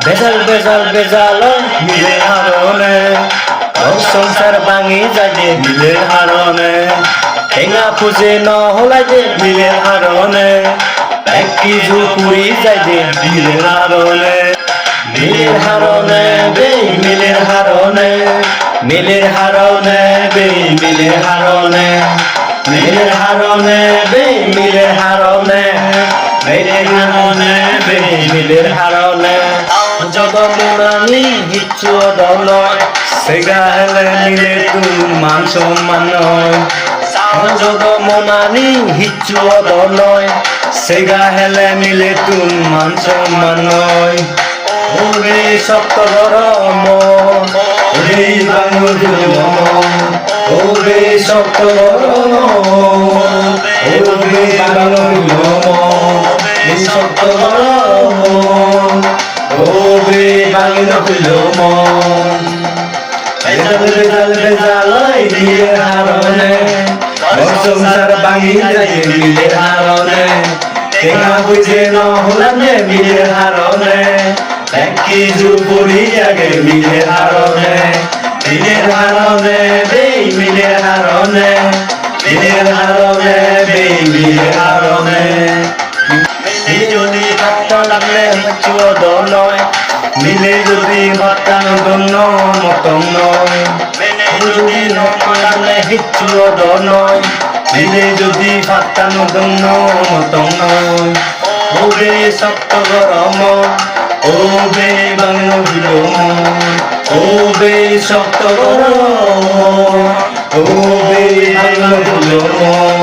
বেজাল বেজাল বেজাল মিলে হারনে সংসার ভাঙি যায় যে মিলে হারনে ঠেঙা ফুজে নহলাই যে মিলে হারনে একটি ঝুপুরি যায় যে মিলে হারনে মিলের হারনে বে মিলের হারনে মিলের হারনে বে মিলের হারনে মিলের হারনে বে মিলের হারনে মিলের হারনে বে মিলের হারনে যত মোড়ানি হিচ্ছু দলয়। সেগা হেলে মিলে তুম মান সম্মান যত মোনানি হিচ্ছু দলয়। সেগা হেলে মিলে তুম মান সম্মান নয়। ওরে শক্ত গরম ওরে বাঙুর ওরে শক্ত গরম ওরে বাঙুর শক্ত গরম। ওরে বাঙুর বেজাল বেজাল বেজাল দিয়ে হারনে সংসার বাঙি যায় মিলে হারনে টেঙা বুঝে নহলানে মিলে হারনে একই জুপুরি আগে মিলে হারনে মিলে হারনে বে মিলে হারনে মিলে হারনে বে মিলে হারনে যদি ভাতটা লাগলে চুয় নয় মিলে যদি ভাতটা নদন্য মতন নয় মিলে যদি মিলে যদি ভাতটা নদন্য মতন নয় ওরে শক্ত গরম ও বে বাংলা বিলোম ও বে শক্ত গরম ও বে বাংলা বিলোম।